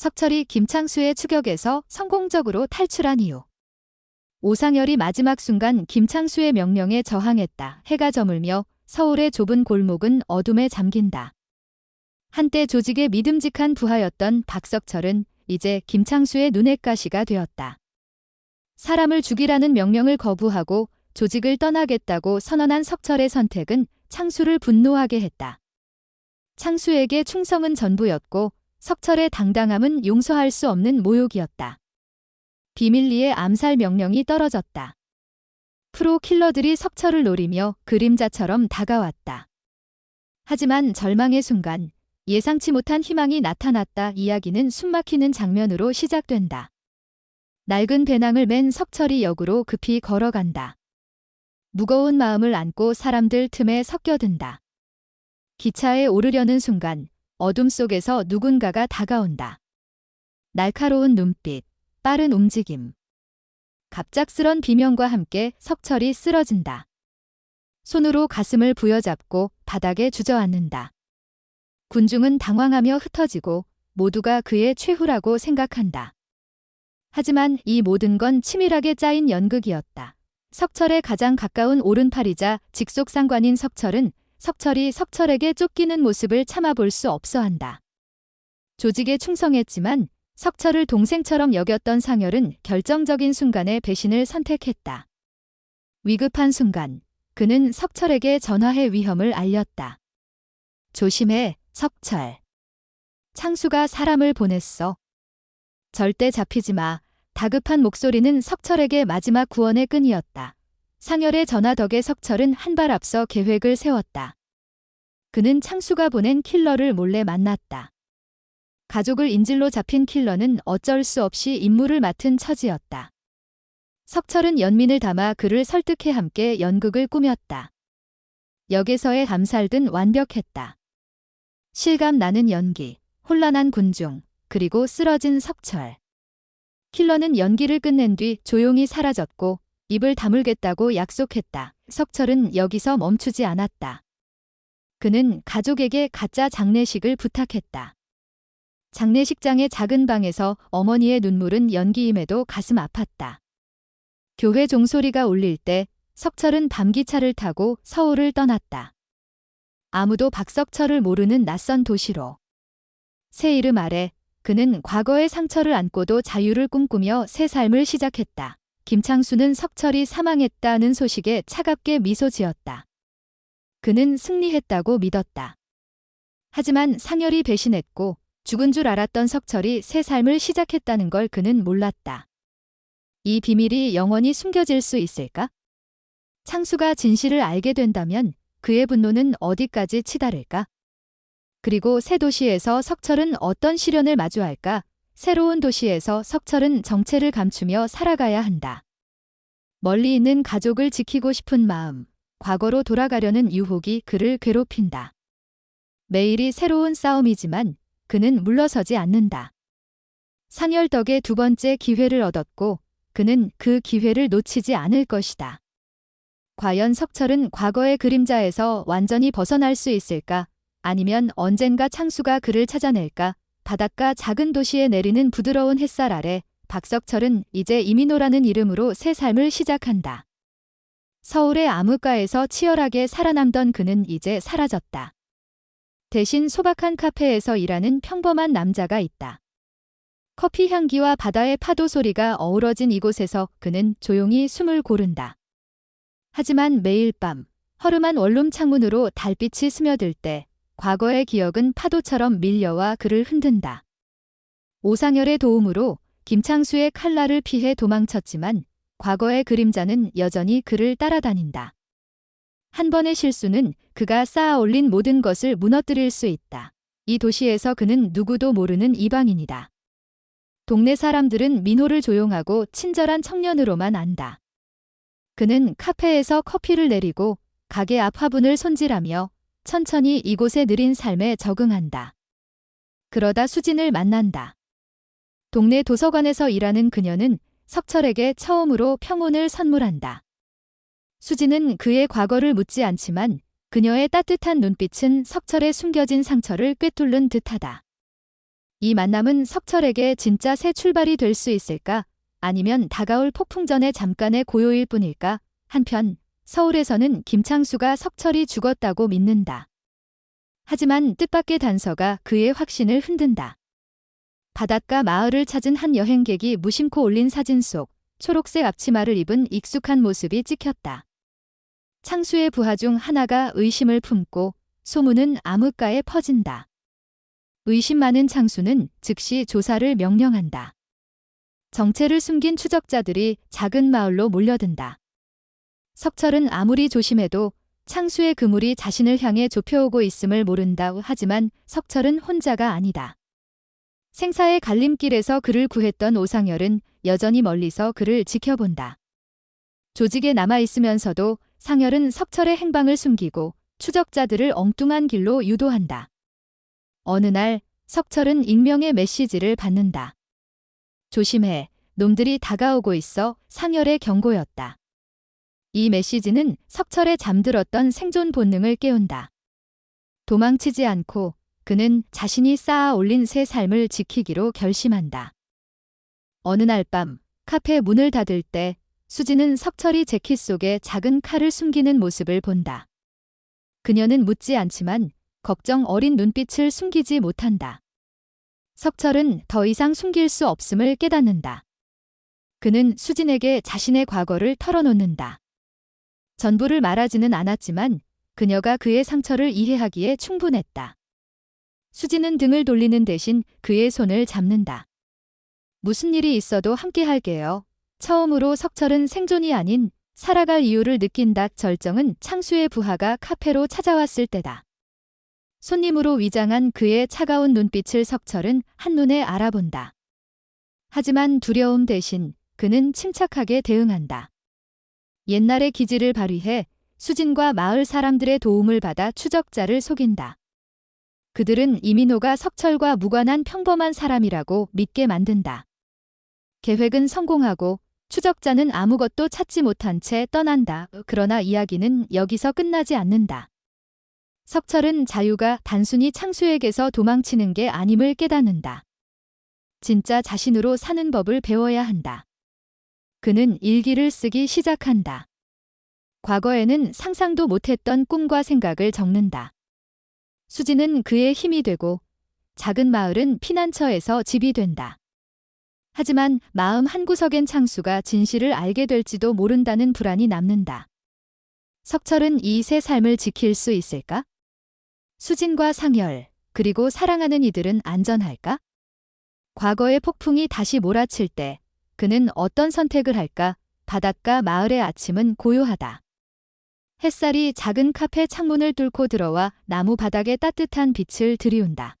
석철이 김창수의 추격에서 성공적으로 탈출한 이유. 오상열이 마지막 순간 김창수의 명령에 저항했다. 해가 저물며 서울의 좁은 골목은 어둠에 잠긴다. 한때 조직의 믿음직한 부하였던 박석철은 이제 김창수의 눈엣 가시가 되었다. 사람을 죽이라는 명령을 거부하고 조직을 떠나겠다고 선언한 석철의 선택은 창수를 분노하게 했다. 창수에게 충성은 전부였고 석철의 당당함은 용서할 수 없는 모욕이었다. 비밀리에 암살 명령이 떨어졌다. 프로 킬러들이 석철을 노리며 그림자처럼 다가왔다. 하지만 절망의 순간 예상치 못한 희망이 나타났다. 이야기는 숨막히는 장면으로 시작된다. 낡은 배낭을 맨 석철이 역으로 급히 걸어간다. 무거운 마음을 안고 사람들 틈에 섞여든다. 기차에 오르려는 순간 어둠 속에서 누군가가 다가온다. 날카로운 눈빛, 빠른 움직임. 갑작스런 비명과 함께 석철이 쓰러진다. 손으로 가슴을 부여잡고 바닥에 주저앉는다. 군중은 당황하며 흩어지고 모두가 그의 최후라고 생각한다. 하지만 이 모든 건 치밀하게 짜인 연극이었다. 석철의 가장 가까운 오른팔이자 직속 상관인 석철은 석철이 석철에게 쫓기는 모습을 참아볼 수 없어 한다. 조직에 충성했지만 석철을 동생처럼 여겼던 상열은 결정적인 순간에 배신을 선택했다. 위급한 순간, 그는 석철에게 전화해 위험을 알렸다. 조심해, 석철. 창수가 사람을 보냈어. 절대 잡히지 마. 다급한 목소리는 석철에게 마지막 구원의 끈이었다. 상열의 전화 덕에 석철은 한 발 앞서 계획을 세웠다. 그는 창수가 보낸 킬러를 몰래 만났다. 가족을 인질로 잡힌 킬러는 어쩔 수 없이 임무를 맡은 처지였다. 석철은 연민을 담아 그를 설득해 함께 연극을 꾸몄다. 역에서의 암살든 완벽했다. 실감 나는 연기, 혼란한 군중, 그리고 쓰러진 석철. 킬러는 연기를 끝낸 뒤 조용히 사라졌고 입을 다물겠다고 약속했다. 석철은 여기서 멈추지 않았다. 그는 가족에게 가짜 장례식을 부탁했다. 장례식장의 작은 방에서 어머니의 눈물은 연기임에도 가슴 아팠다. 교회 종소리가 울릴 때 석철은 밤기차를 타고 서울을 떠났다. 아무도 박석철을 모르는 낯선 도시로. 새 이름 아래 그는 과거의 상처를 안고도 자유를 꿈꾸며 새 삶을 시작했다. 김창수는 석철이 사망했다는 소식에 차갑게 미소 지었다. 그는 승리했다고 믿었다. 하지만 상열이 배신했고 죽은 줄 알았던 석철이 새 삶을 시작했다는 걸 그는 몰랐다. 이 비밀이 영원히 숨겨질 수 있을까? 창수가 진실을 알게 된다면 그의 분노는 어디까지 치달을까? 그리고 새 도시에서 석철은 어떤 시련을 마주할까? 새로운 도시에서 석철은 정체를 감추며 살아가야 한다. 멀리 있는 가족을 지키고 싶은 마음, 과거로 돌아가려는 유혹이 그를 괴롭힌다. 매일이 새로운 싸움이지만 그는 물러서지 않는다. 상열 덕에 두 번째 기회를 얻었고 그는 그 기회를 놓치지 않을 것이다. 과연 석철은 과거의 그림자에서 완전히 벗어날 수 있을까? 아니면 언젠가 창수가 그를 찾아낼까? 바닷가 작은 도시에 내리는 부드러운 햇살 아래 박석철은 이제 이민호라는 이름으로 새 삶을 시작한다. 서울의 암흑가에서 치열하게 살아남던 그는 이제 사라졌다. 대신 소박한 카페에서 일하는 평범한 남자가 있다. 커피 향기와 바다의 파도 소리가 어우러진 이곳에서 그는 조용히 숨을 고른다. 하지만 매일 밤 허름한 원룸 창문으로 달빛이 스며들 때 과거의 기억은 파도처럼 밀려와 그를 흔든다. 오상열의 도움으로 김창수의 칼날을 피해 도망쳤지만 과거의 그림자는 여전히 그를 따라다닌다. 한 번의 실수는 그가 쌓아 올린 모든 것을 무너뜨릴 수 있다. 이 도시에서 그는 누구도 모르는 이방인이다. 동네 사람들은 민호를 조용하고 친절한 청년으로만 안다. 그는 카페에서 커피를 내리고 가게 앞 화분을 손질하며 천천히 이곳의 느린 삶에 적응한다. 그러다 수진을 만난다. 동네 도서관에서 일하는 그녀는 석철에게 처음으로 평온을 선물한다. 수지는 그의 과거를 묻지 않지만 그녀의 따뜻한 눈빛은 석철의 숨겨진 상처를 꿰뚫는 듯하다. 이 만남은 석철에게 진짜 새 출발이 될 수 있을까? 아니면 다가올 폭풍전의 잠깐의 고요일 뿐일까? 한편 서울에서는 김창수가 석철이 죽었다고 믿는다. 하지만 뜻밖의 단서가 그의 확신을 흔든다. 바닷가 마을을 찾은 한 여행객이 무심코 올린 사진 속 초록색 앞치마를 입은 익숙한 모습이 찍혔다. 창수의 부하 중 하나가 의심을 품고 소문은 암흑가에 퍼진다. 의심 많은 창수는 즉시 조사를 명령한다. 정체를 숨긴 추적자들이 작은 마을로 몰려든다. 석철은 아무리 조심해도 창수의 그물이 자신을 향해 좁혀오고 있음을 모른다. 하지만 석철은 혼자가 아니다. 생사의 갈림길에서 그를 구했던 오상열은 여전히 멀리서 그를 지켜본다. 조직에 남아있으면서도 상열은 석철의 행방을 숨기고 추적자들을 엉뚱한 길로 유도한다. 어느 날 석철은 익명의 메시지를 받는다. 조심해. 놈들이 다가오고 있어 상열의 경고였다. 이 메시지는 석철의 잠들었던 생존 본능을 깨운다. 도망치지 않고 그는 자신이 쌓아 올린 새 삶을 지키기로 결심한다. 어느 날 밤 카페 문을 닫을 때 수지는 석철이 재킷 속에 작은 칼을 숨기는 모습을 본다. 그녀는 묻지 않지만 걱정 어린 눈빛을 숨기지 못한다. 석철은 더 이상 숨길 수 없음을 깨닫는다. 그는 수진에게 자신의 과거를 털어놓는다. 전부를 말하지는 않았지만 그녀가 그의 상처를 이해하기에 충분했다. 수진은 등을 돌리는 대신 그의 손을 잡는다. 무슨 일이 있어도 함께 할게요. 처음으로 석철은 생존이 아닌 살아갈 이유를 느낀다. 절정은 창수의 부하가 카페로 찾아왔을 때다. 손님으로 위장한 그의 차가운 눈빛을 석철은 한눈에 알아본다. 하지만 두려움 대신 그는 침착하게 대응한다. 옛날의 기지를 발휘해 수진과 마을 사람들의 도움을 받아 추적자를 속인다. 그들은 이민호가 석철과 무관한 평범한 사람이라고 믿게 만든다. 계획은 성공하고 추적자는 아무것도 찾지 못한 채 떠난다. 그러나 이야기는 여기서 끝나지 않는다. 석철은 자유가 단순히 창수에게서 도망치는 게 아님을 깨닫는다. 진짜 자신으로 사는 법을 배워야 한다. 그는 일기를 쓰기 시작한다. 과거에는 상상도 못했던 꿈과 생각을 적는다. 수지는 그의 힘이 되고 작은 마을은 피난처에서 집이 된다. 하지만 마음 한구석엔 창수가 진실을 알게 될지도 모른다는 불안이 남는다. 석철은 이 새 삶을 지킬 수 있을까? 수진과 상열, 그리고 사랑하는 이들은 안전할까? 과거의 폭풍이 다시 몰아칠 때 그는 어떤 선택을 할까? 바닷가 마을의 아침은 고요하다. 햇살이 작은 카페 창문을 뚫고 들어와 나무 바닥에 따뜻한 빛을 들이운다.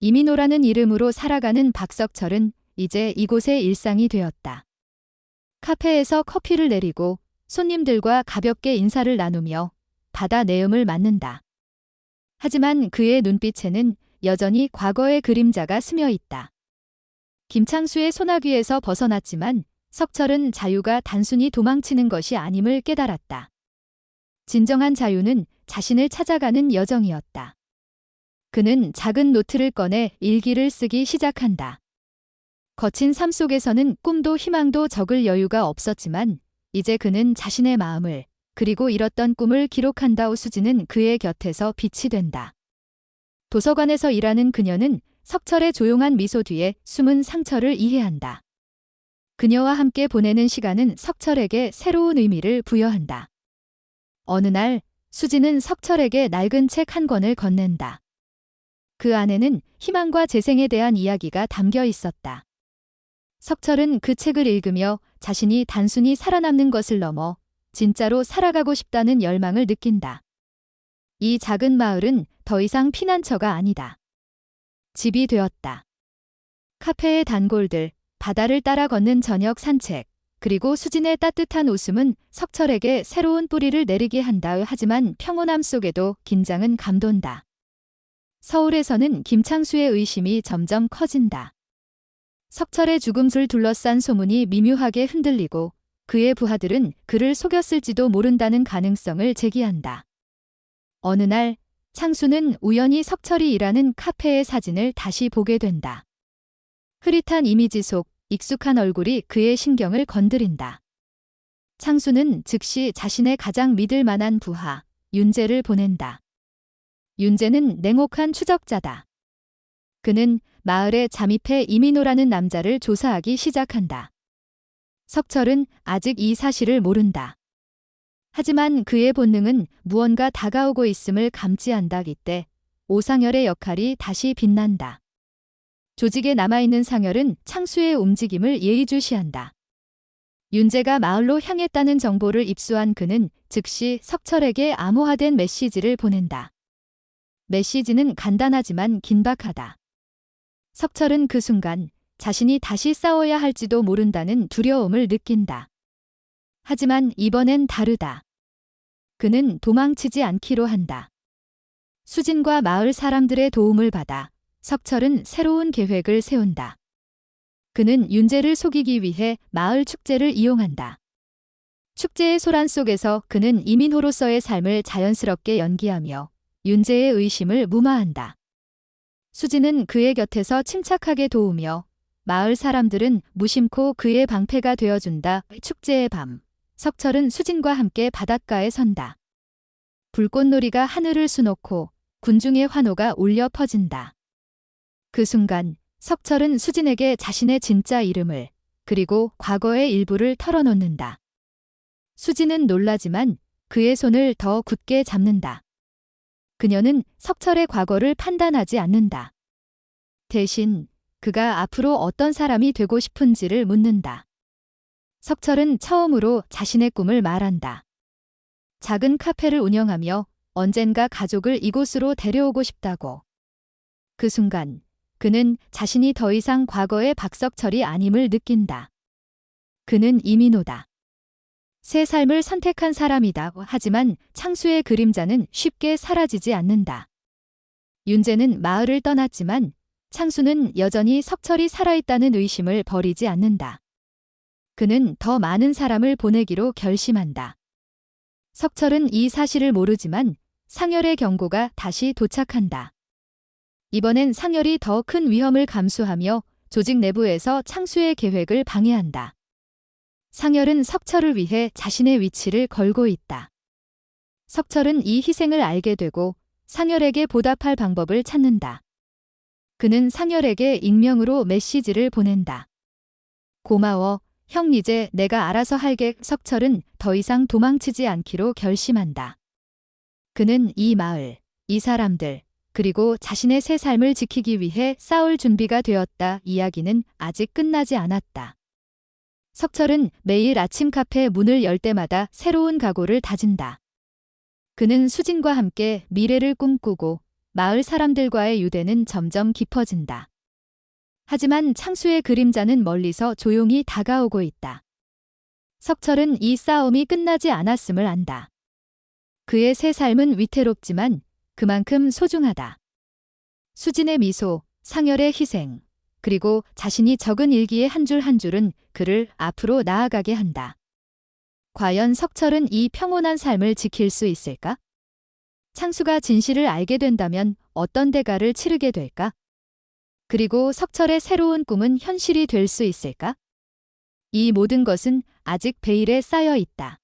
이민호라는 이름으로 살아가는 박석철은 이제 이곳의 일상이 되었다. 카페에서 커피를 내리고 손님들과 가볍게 인사를 나누며 바다 내음을 맞는다. 하지만 그의 눈빛에는 여전히 과거의 그림자가 스며 있다. 김창수의 소나귀에서 벗어났지만 석철은 자유가 단순히 도망치는 것이 아님을 깨달았다. 진정한 자유는 자신을 찾아가는 여정이었다. 그는 작은 노트를 꺼내 일기를 쓰기 시작한다. 거친 삶 속에서는 꿈도 희망도 적을 여유가 없었지만 이제 그는 자신의 마음을 그리고 잃었던 꿈을 기록한다. 오수지는 그의 곁에서 빛이 된다. 도서관에서 일하는 그녀는 석철의 조용한 미소 뒤에 숨은 상처를 이해한다. 그녀와 함께 보내는 시간은 석철에게 새로운 의미를 부여한다. 어느 날 수지는 석철에게 낡은 책 한 권을 건넨다. 그 안에는 희망과 재생에 대한 이야기가 담겨 있었다. 석철은 그 책을 읽으며 자신이 단순히 살아남는 것을 넘어 진짜로 살아가고 싶다는 열망을 느낀다. 이 작은 마을은 더 이상 피난처가 아니다. 집이 되었다. 카페의 단골들, 바다를 따라 걷는 저녁 산책, 그리고 수진의 따뜻한 웃음은 석철에게 새로운 뿌리를 내리게 한다. 하지만 평온함 속에도 긴장은 감돈다. 서울에서는 김창수의 의심이 점점 커진다. 석철의 죽음을 둘러싼 소문이 미묘하게 흔들리고 그의 부하들은 그를 속였을지도 모른다는 가능성을 제기한다. 어느 날 창수는 우연히 석철이 일하는 카페의 사진을 다시 보게 된다. 흐릿한 이미지 속 익숙한 얼굴이 그의 신경을 건드린다. 창수는 즉시 자신의 가장 믿을 만한 부하, 윤재를 보낸다. 윤재는 냉혹한 추적자다. 그는 마을에 잠입해 이민호라는 남자를 조사하기 시작한다. 석철은 아직 이 사실을 모른다. 하지만 그의 본능은 무언가 다가오고 있음을 감지 한다. 이때 오상열의 역할이 다시 빛난다. 조직에 남아있는 상열은 창수의 움직임을 예의주시한다. 윤재가 마을로 향했다는 정보를 입수한 그는 즉시 석철에게 암호화된 메시지를 보낸다. 메시지는 간단하지만 긴박하다. 석철은 그 순간 자신이 다시 싸워야 할지도 모른다는 두려움을 느낀다. 하지만 이번엔 다르다. 그는 도망치지 않기로 한다. 수진과 마을 사람들의 도움을 받아 석철은 새로운 계획을 세운다. 그는 윤재를 속이기 위해 마을 축제를 이용한다. 축제의 소란 속에서 그는 이민호로서의 삶을 자연스럽게 연기하며 윤재의 의심을 무마한다. 수지는 그의 곁에서 침착하게 도우며 마을 사람들은 무심코 그의 방패가 되어준다. 축제의 밤, 석철은 수진과 함께 바닷가에 선다. 불꽃놀이가 하늘을 수놓고 군중의 환호가 울려 퍼진다. 그 순간 석철은 수진에게 자신의 진짜 이름을 그리고 과거의 일부를 털어놓는다. 수진은 놀라지만 그의 손을 더 굳게 잡는다. 그녀는 석철의 과거를 판단하지 않는다. 대신 그가 앞으로 어떤 사람이 되고 싶은지를 묻는다. 석철은 처음으로 자신의 꿈을 말한다. 작은 카페를 운영하며 언젠가 가족을 이곳으로 데려오고 싶다고. 그 순간 그는 자신이 더 이상 과거의 박석철이 아님을 느낀다. 그는 이민호다. 새 삶을 선택한 사람이다. 하지만 창수의 그림자는 쉽게 사라지지 않는다. 윤재는 마을을 떠났지만 창수는 여전히 석철이 살아있다는 의심을 버리지 않는다. 그는 더 많은 사람을 보내기로 결심한다. 석철은 이 사실을 모르지만 상열의 경고가 다시 도착한다. 이번엔 상열이 더 큰 위험을 감수하며 조직 내부에서 창수의 계획을 방해한다. 상열은 석철을 위해 자신의 위치를 걸고 있다. 석철은 이 희생을 알게 되고 상열에게 보답할 방법을 찾는다. 그는 상열에게 익명으로 메시지를 보낸다. 고마워, 형 이제 내가 알아서 할게 석철은 더 이상 도망치지 않기로 결심한다. 그는 이 마을, 이 사람들, 그리고 자신의 새 삶을 지키기 위해 싸울 준비가 되었다. 이야기는 아직 끝나지 않았다. 석철은 매일 아침 카페 문을 열 때마다 새로운 각오를 다진다. 그는 수진과 함께 미래를 꿈꾸고 마을 사람들과의 유대는 점점 깊어진다. 하지만 창수의 그림자는 멀리서 조용히 다가오고 있다. 석철은 이 싸움이 끝나지 않았음을 안다. 그의 새 삶은 위태롭지만 그만큼 소중하다. 수진의 미소, 상열의 희생, 그리고 자신이 적은 일기의 한 줄 한 줄은 그를 앞으로 나아가게 한다. 과연 석철은 이 평온한 삶을 지킬 수 있을까? 창수가 진실을 알게 된다면 어떤 대가를 치르게 될까? 그리고 석철의 새로운 꿈은 현실이 될 수 있을까? 이 모든 것은 아직 베일에 쌓여 있다.